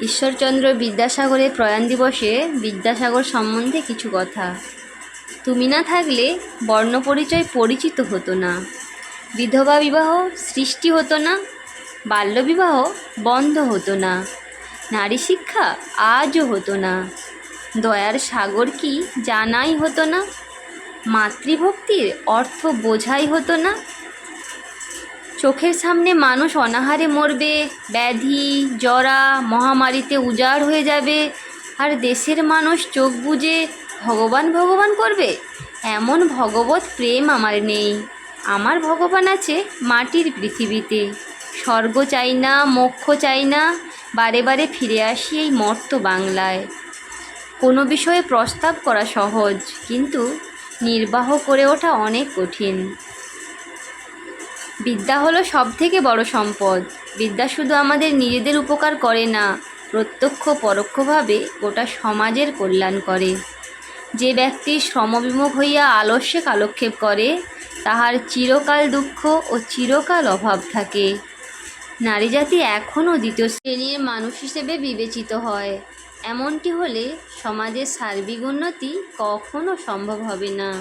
ঈশ্বরচন্দ্র বিদ্যাসাগরের প্রয়াণ দিবসে বিদ্যাসাগর সম্বন্ধে কিছু কথা। তুমি না থাকলে বর্ণপরিচয় পরিচিত হতো না। বিধবা বিবাহ সৃষ্টি হতো না বাল্যবিবাহ বন্ধ হতো না, নারী শিক্ষা আজও হতো না, দয়ার সাগর কি জানাই হতো না, মাতৃভক্তির অর্থ বোঝাই হতো না চোখের সামনে মানুষ অনাহারে মরবে, ব্যাধি, জরা, মহামারীতে উজাড় হয়ে যাবে। আর দেশের মানুষ চোখ বুজে, ভগবান ভগবান করবে? এমন ভগবত প্রেম আমার নেই। আমার ভগবান আছে মাটির পৃথিবীতে। স্বর্গ চাই না, মোক্ষ চাই না, বারে বারে ফিরে আসি এই মর্ত বাংলায়। কোনো বিষয়ে প্রস্তাব করা সহজ, কিন্তু নির্বাহ করে ওঠা অনেক কঠিন। বিদ্যা হলো সব থেকে বড় সম্পদ। বিদ্যা শুধু আমাদের নিজেদের উপকার করে না, প্রত্যক্ষ পরোক্ষভাবে গোটা সমাজের কল্যাণ করে। যে ব্যক্তি শ্রমবিমুখ হইয়া আলস্যে কালক্ষেপ করে, তাহার চিরকাল দুঃখ ও চিরকাল অভাব থাকে। নারী জাতি এখনও দ্বিতীয় শ্রেণির মানুষ হিসেবে বিবেচিত হয়। এমনটি হলে সমাজের সার্বিক উন্নতি কখনো সম্ভব হবে না।